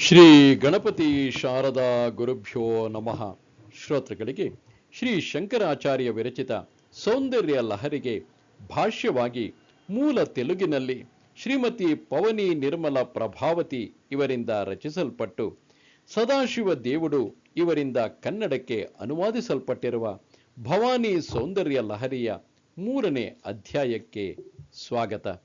ಶ್ರೀ ಗಣಪತಿ ಶಾರದಾ ಗುರುಭ್ಯೋ ನಮಃ. ಶ್ರೋತೃಗಳಿಗೆ ಶ್ರೀ ಶಂಕರಾಚಾರ್ಯ ವಿರಚಿತ ಸೌಂದರ್ಯ ಲಹರಿಗೆ ಭಾಷ್ಯವಾಗಿ ಮೂಲ ತೆಲುಗಿನಲ್ಲಿ ಶ್ರೀಮತಿ ಪವನಿ ನಿರ್ಮಲ ಪ್ರಭಾವತಿ ಇವರಿಂದ ರಚಿಸಲ್ಪಟ್ಟು, ಸದಾಶಿವ ದೇವುಡು ಇವರಿಂದ ಕನ್ನಡಕ್ಕೆ ಅನುವಾದಿಸಲ್ಪಟ್ಟಿರುವ ಭವಾನಿ ಸೌಂದರ್ಯ ಲಹರಿಯ ಮೂರನೇ ಅಧ್ಯಾಯಕ್ಕೆ ಸ್ವಾಗತ.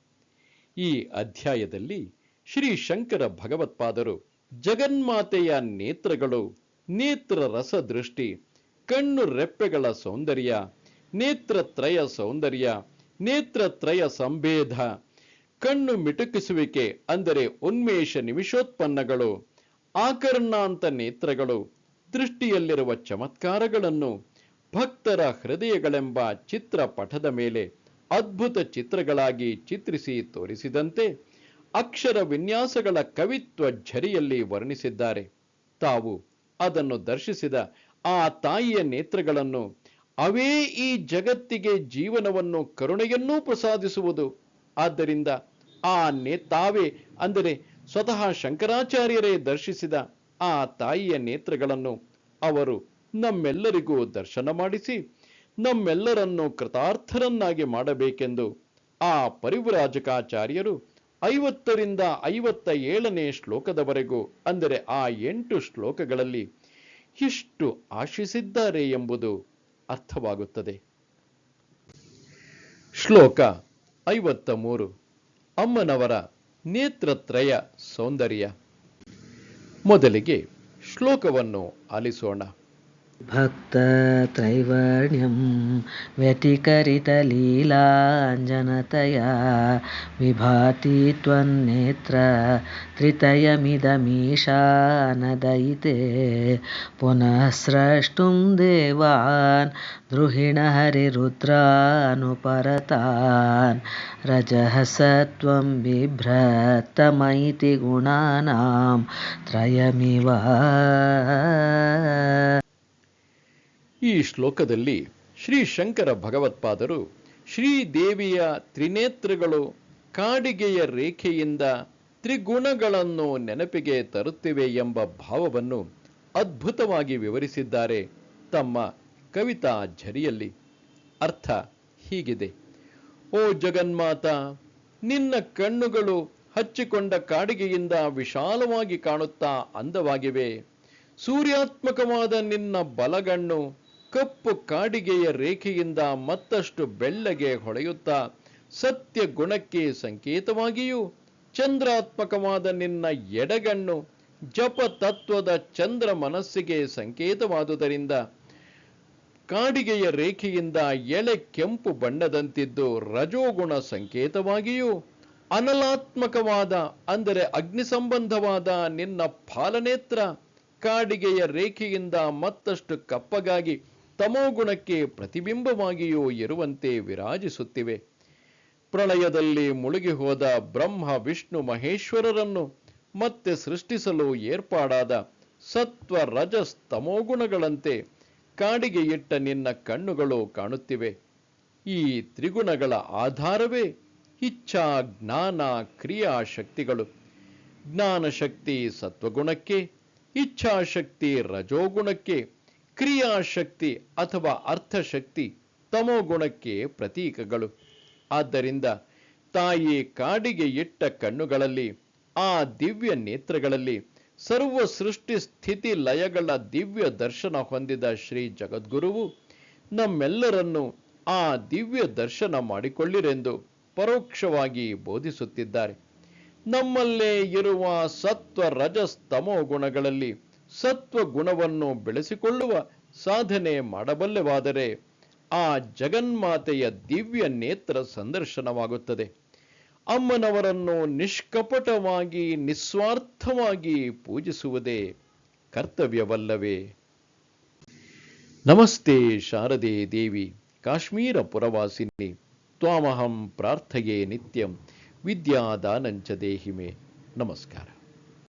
ಈ ಅಧ್ಯಾಯದಲ್ಲಿ ಶ್ರೀ ಶಂಕರ ಭಗವತ್ಪಾದರು ಜಗನ್ಮಾತೆಯ ನೇತ್ರಗಳು, ನೇತ್ರ ರಸದೃಷ್ಟಿ, ಕಣ್ಣು ರೆಪ್ಪೆಗಳ ಸೌಂದರ್ಯ ನೇತ್ರತ್ರಯ ಸೌಂದರ್ಯ ನೇತ್ರತ್ರಯ ಸಂಭೇದ, ಕಣ್ಣು ಮಿಟುಕಿಸುವಿಕೆ ಅಂದರೆ ಉನ್ಮೇಷ ನಿಮಿಷೋತ್ಪನ್ನಗಳು, ಆಕರ್ಣಾಂತ ನೇತ್ರಗಳು, ದೃಷ್ಟಿಯಲ್ಲಿರುವ ಚಮತ್ಕಾರಗಳನ್ನು, ಭಕ್ತರ ಹೃದಯಗಳೆಂಬ ಚಿತ್ರಪಟದ ಮೇಲೆ ಅದ್ಭುತ ಚಿತ್ರಗಳಾಗಿ ಚಿತ್ರಿಸಿ ತೋರಿಸಿದಂತೆ ಅಕ್ಷರ ವಿನ್ಯಾಸಗಳ ಕವಿತ್ವ ಝರಿಯಲ್ಲಿ ವರ್ಣಿಸಿದ್ದಾರೆ. ತಾವು ಅದನ್ನು ದರ್ಶಿಸಿದ ಆ ತಾಯಿಯ ನೇತ್ರಗಳನ್ನು ಅವೇ ಈ ಜಗತ್ತಿಗೆ ಜೀವನವನ್ನು ಕರುಣೆಯನ್ನೂ ಪ್ರಸಾದಿಸುವುದು. ಆದ್ದರಿಂದ ಆ ನೇ, ತಾವೇ ಅಂದರೆ ಸ್ವತಃ ಶಂಕರಾಚಾರ್ಯರೇ ದರ್ಶಿಸಿದ ಆ ತಾಯಿಯ ನೇತ್ರಗಳನ್ನು ಅವರು ನಮ್ಮೆಲ್ಲರಿಗೂ ದರ್ಶನ ಮಾಡಿಸಿ, ನಮ್ಮೆಲ್ಲರನ್ನು ಕೃತಾರ್ಥರನ್ನಾಗಿ ಮಾಡಬೇಕೆಂದು ಆ ಪರಿವ್ರಾಜಕಾಚಾರ್ಯರು ಐವತ್ತರಿಂದ ಐವತ್ತ ಏಳನೇ ಶ್ಲೋಕದವರೆಗೂ, ಅಂದರೆ ಆ ಎಂಟು ಶ್ಲೋಕಗಳಲ್ಲಿ ಇಷ್ಟು ಆಶಿಸಿದ್ದಾರೆ ಎಂಬುದು ಅರ್ಥವಾಗುತ್ತದೆ. ಶ್ಲೋಕ ಐವತ್ತ ಮೂರು ಅಮ್ಮನವರ ನೇತ್ರತ್ರಯ ಸೌಂದರ್ಯ. ಮೊದಲಿಗೆ ಶ್ಲೋಕವನ್ನು ಆಲಿಸೋಣ. भक्तत्रैवर्ण्यं व्यतिकरितलीलाञ्जनतया विभाति त्वन्नेत्र त्रितयमिदमीशानदयिते पुनः स्रष्टुं देवान् द्रुहिणहरिरुद्रानुपरतान् रजः सत्त्वं बिभ्रतमैति गुणानां त्रयमिव ಈ ಶ್ಲೋಕದಲ್ಲಿ ಶ್ರೀ ಶಂಕರ ಭಗವತ್ಪಾದರು ಶ್ರೀದೇವಿಯ ತ್ರಿನೇತ್ರಗಳು ಕಾಡಿಗೆಯ ರೇಖೆಯಿಂದ ತ್ರಿಗುಣಗಳನ್ನು ನೆನಪಿಗೆ ತರುತ್ತಿವೆ ಎಂಬ ಭಾವವನ್ನು ಅದ್ಭುತವಾಗಿ ವಿವರಿಸಿದ್ದಾರೆ ತಮ್ಮ ಕವಿತಾ ಝರಿಯಲ್ಲಿ. ಅರ್ಥ ಹೀಗಿದೆ. ಓ ಜಗನ್ಮಾತ, ನಿನ್ನ ಕಣ್ಣುಗಳು ಹಚ್ಚಿಕೊಂಡ ಕಾಡಿಗೆಯಿಂದ ವಿಶಾಲವಾಗಿ ಕಾಣುತ್ತಾ ಅಂದವಾಗಿವೆ. ಸೂರ್ಯಾತ್ಮಕವಾದ ನಿನ್ನ ಬಲಗಣ್ಣು ಕಪ್ಪು ಕಾಡಿಗೆಯ ರೇಖೆಯಿಂದ ಮತ್ತಷ್ಟು ಬೆಳ್ಳಗೆ ಹೊಳೆಯುತ್ತಾ ಸತ್ಯ ಗುಣಕ್ಕೆ ಸಂಕೇತವಾಗಿಯೂ ಚಂದ್ರಾತ್ಮಕವಾದ ನಿನ್ನ ಎಡಗಣ್ಣು ಜಪ ತತ್ವದ ಚಂದ್ರ ಮನಸ್ಸಿಗೆ ಸಂಕೇತವಾದುದರಿಂದ ಕಾಡಿಗೆಯ ರೇಖೆಯಿಂದ ಎಳೆ ಕೆಂಪು ಬಣ್ಣದಂತಿದ್ದು ರಜೋಗುಣ ಸಂಕೇತವಾಗಿಯೂ ಅನಲಾತ್ಮಕವಾದ, ಅಂದರೆ ಅಗ್ನಿ ಸಂಬಂಧವಾದ ನಿನ್ನ ಫಾಲನೇತ್ರ ಕಾಡಿಗೆಯ ರೇಖೆಯಿಂದ ಮತ್ತಷ್ಟು ಕಪ್ಪಗಾಗಿ ತಮೋಗುಣಕ್ಕೆ ಪ್ರತಿಬಿಂಬವಾಗಿಯೂ ಇರುವಂತೆ ವಿರಾಜಿಸುತ್ತಿವೆ. ಪ್ರಳಯದಲ್ಲಿ ಮುಳುಗಿ ಹೋದ ಬ್ರಹ್ಮ, ವಿಷ್ಣು, ಮಹೇಶ್ವರರನ್ನು ಮತ್ತೆ ಸೃಷ್ಟಿಸಲು ಏರ್ಪಾಡಾದ ಸತ್ವ, ರಜಸ್, ತಮೋಗುಣಗಳಂತೆ ಕಾಡಿಗೆ ಇಟ್ಟ ನಿನ್ನ ಕಣ್ಣುಗಳು ಕಾಣುತ್ತಿವೆ. ಈ ತ್ರಿಗುಣಗಳ ಆಧಾರವೇ ಇಚ್ಛಾ, ಜ್ಞಾನ ಕ್ರಿಯಾ ಶಕ್ತಿಗಳು ಜ್ಞಾನಶಕ್ತಿ ಸತ್ವಗುಣಕ್ಕೆ, ಇಚ್ಛಾಶಕ್ತಿ ರಜೋಗುಣಕ್ಕೆ ಕ್ರಿಯಾಶಕ್ತಿ ಅಥವಾ ಅರ್ಥಶಕ್ತಿ ತಮೋಗುಣಕ್ಕೆ ಪ್ರತೀಕಗಳು. ಆದ್ದರಿಂದ ತಾಯಿ ಕಾಡಿಗೆ ಇಟ್ಟ ಕಣ್ಣುಗಳಲ್ಲಿ, ಆ ದಿವ್ಯ ನೇತ್ರಗಳಲ್ಲಿ, ಸರ್ವ ಸೃಷ್ಟಿ ಸ್ಥಿತಿ ಲಯಗಳ ದಿವ್ಯ ದರ್ಶನ ಹೊಂದಿದ ಶ್ರೀ ಜಗದ್ಗುರುವು ನಮ್ಮೆಲ್ಲರನ್ನು ಆ ದಿವ್ಯ ದರ್ಶನ ಮಾಡಿಕೊಳ್ಳಿರೆಂದು ಪರೋಕ್ಷವಾಗಿ ಬೋಧಿಸುತ್ತಿದ್ದಾರೆ. ನಮ್ಮಲ್ಲೇ ಇರುವ ಸತ್ವ ರಜಸ್ತಮೋ ಗುಣಗಳಲ್ಲಿ ಸತ್ವ ಗುಣವನ್ನು ಬೆಳೆಸಿಕೊಳ್ಳುವ ಸಾಧನೆ ಮಾಡಬಲ್ಲವಾದರೆ ಆ ಜಗನ್ಮಾತೆಯ ದಿವ್ಯ ನೇತ್ರ ಸಂದರ್ಶನವಾಗುತ್ತದೆ. ಅಮ್ಮನವರನ್ನು ನಿಷ್ಕಪಟವಾಗಿ, ನಿಸ್ವಾರ್ಥವಾಗಿ ಪೂಜಿಸುವುದೇ ಕರ್ತವ್ಯವಲ್ಲವೇ. ನಮಸ್ತೆ ಶಾರದೆ ದೇವಿ, ಕಾಶ್ಮೀರ ಪುರವಾಸಿನಿ, ತ್ವಾಮಹಂ ಪ್ರಾರ್ಥಯೇ ನಿತ್ಯಂ, ವಿದ್ಯಾದಾನಂಚ ದೇಹಿಮೆ. ನಮಸ್ಕಾರ.